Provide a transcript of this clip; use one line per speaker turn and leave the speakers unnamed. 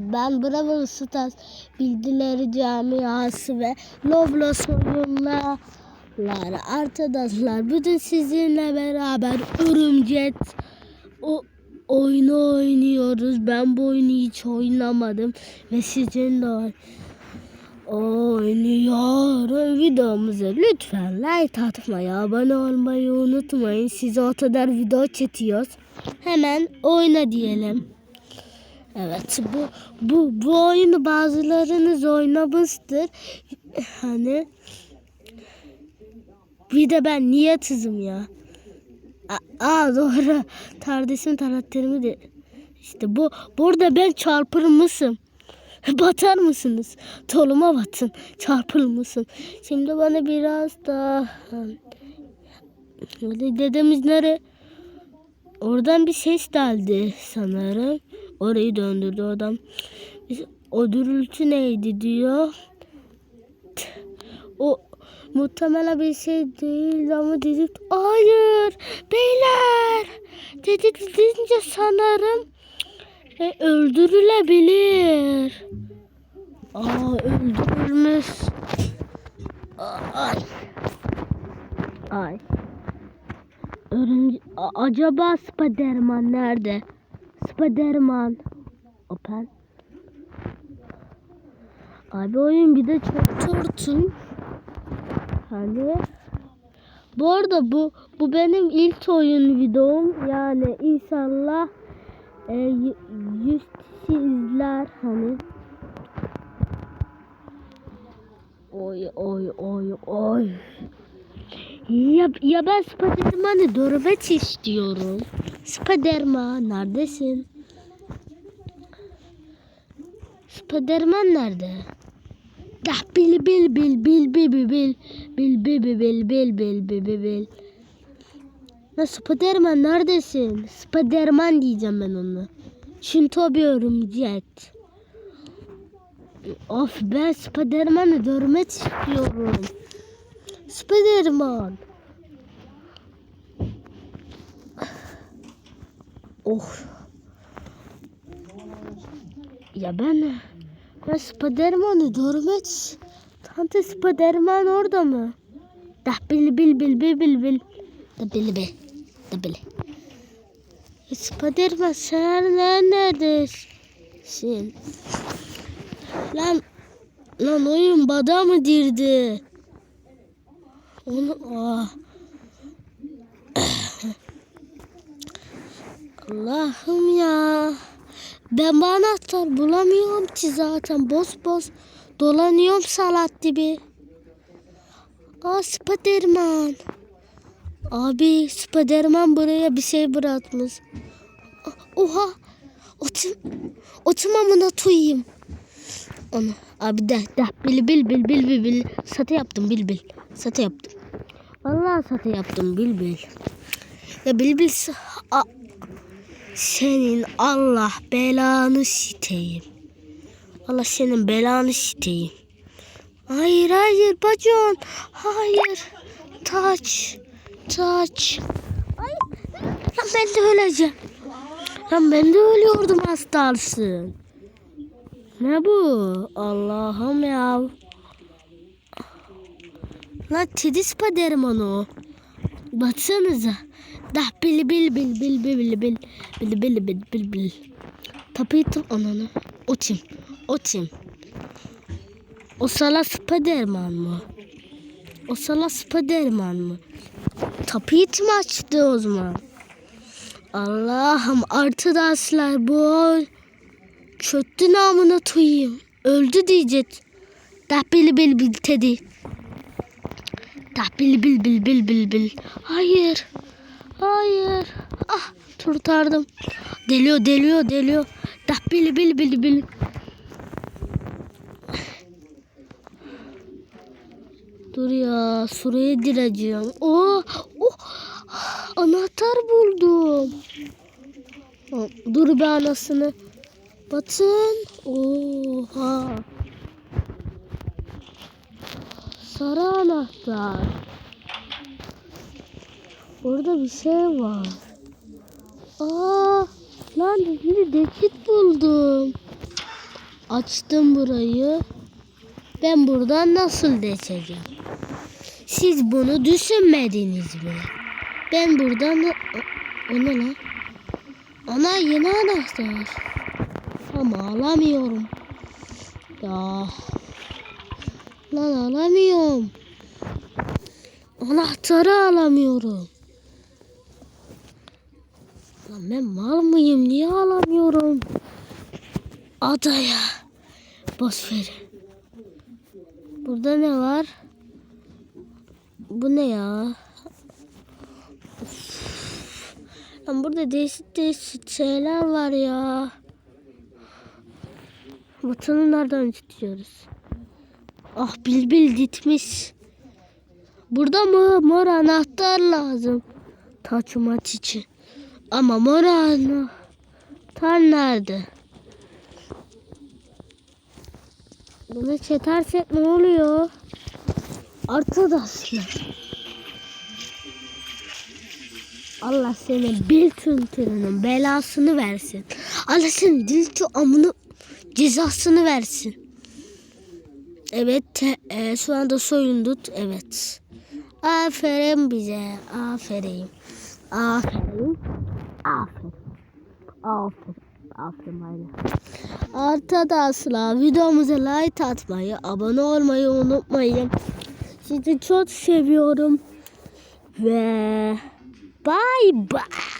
Ben Bravo Stars bilgileri camiası ve Roblox oyunları arkadaşlar bugün sizinle beraber örümcek o oyunu oynuyoruz. Ben bu oyunu hiç oynamadım ve sizinle oynuyorum videomuza lütfen like atmayı abone olmayı unutmayın. Size o kadar video çekiyoruz. Hemen oyna diyelim Evet bu bu bu oyunu bazılarınız oynamıştır. Hani bir de ben niyetsizim ya. A- Aa doğru. Kardeşim karakterimi de işte bu burada ben çarpır mısın? Batar mısınız? Toluma batın. Çarpır mısın? Şimdi bana biraz daha Öyle dedemiz nere? Oradan bir ses geldi sanırım. Orayı döndürdü adam. O gürültü neydi diyor. O muhtemelen bir şey değil ama dedik hayır beyler dedik deyince sanırım e, öldürülebilir. Aa öldürülmüş. Ay. Ay. Örümce acaba Spiderman nerede? Spiderman. Open. Abi oyun bir de çok turtun. Hani bu arada bu bu benim ilk oyun videom yani inşallah e, y- yüz kişi izler hani. Oy oy oy oy. Ya, ya ben Spiderman'ı görmek istiyorum. Spiderman neredesin? Spiderman nerede? Dah bil bil bil bil bil bil bil bil bil bil bil bil bil bil bil Ya Spiderman neredesin? Spiderman diyeceğim ben onu. Çünkü bir örümcek. Of ben Spiderman'ı görmek istiyorum. Spiderman. Oh. Ya ben ben Spiderman'ı görmek Tante Spiderman orada mı? Dah bil bil bil bil bil bil. Da bil bil. Da bil. E, Spiderman sen neredesin? Lan lan oyun bada mı girdi? Onu ah. Allah'ım ya. Ben bu anahtar bulamıyorum ki zaten. Boz boz dolanıyorum salat gibi. Aa Spiderman. Abi Spiderman buraya bir şey bırakmış. Oha. Otum, otumamına tuyayım. Onu. Abi de de bil bil bil bil bil bil. Satı yaptım bil bil. Satı yaptım. Vallahi satı yaptım bil bil. Ya bil bil. A- senin Allah belanı siteyim. Allah senin belanı siteyim. Hayır hayır bacon. Hayır. Taç. Taç. Lan ben de öleceğim. Lan ben de ölüyordum hastalsın. Ne bu? Allah'ım ya. Lan Teddy Spiderman o. Baksanıza. Dah bil bil bil bil bil bil bil bil bil bil bil bil. Tapıytım ananı. O kim? O kim? O sala Spiderman mı? O sala Spiderman mı? Tapıyt mı açtı o zaman? Allah'ım arkadaşlar bu çöktü namına tuyayım. Öldü diyecek. Dah bil bil bil Teddy. Dah bil bil bil bil bil bil. Hayır. Hayır. Ah kurtardım. Deliyor deliyor deliyor. Dah bil bil bil bil. Dur ya şuraya gireceğim. Oh, oh, anahtar buldum. Oh, Dur be anasını. Batın. Oha. Sarı anahtar. Orada bir şey var. Aa, lan bir dekit buldum. Açtım burayı. Ben buradan nasıl geçeceğim? Siz bunu düşünmediniz mi? Ben buradan... O, o ne? Ana yeni anahtar. Ama alamıyorum. Ya. Lan alamıyorum. Anahtarı alamıyorum. Lan ben mal mıyım? Niye alamıyorum? Adaya. Boş ver. Burada ne var? Bu ne ya? Of. Lan burada değişik değişik şeyler var ya. Vatanı nereden tutuyoruz? Ah bilbil gitmiş. Burada mı? Mor anahtar lazım. Taçmaç için. Ama mor anahtar nerede? Bunu çetersek ne oluyor? Arkadaşlar. Allah senin bil tüntürünün belasını versin. Allah senin dil tü amını cezasını versin. Evet te- e, şu anda soyundut. Evet. Aferin bize. Aferin. Aferin. Aferin. Aferin. Aferin aynen. Arkadaşlar videomuza like atmayı, abone olmayı unutmayın. Sizi çok seviyorum. Ve bye bye.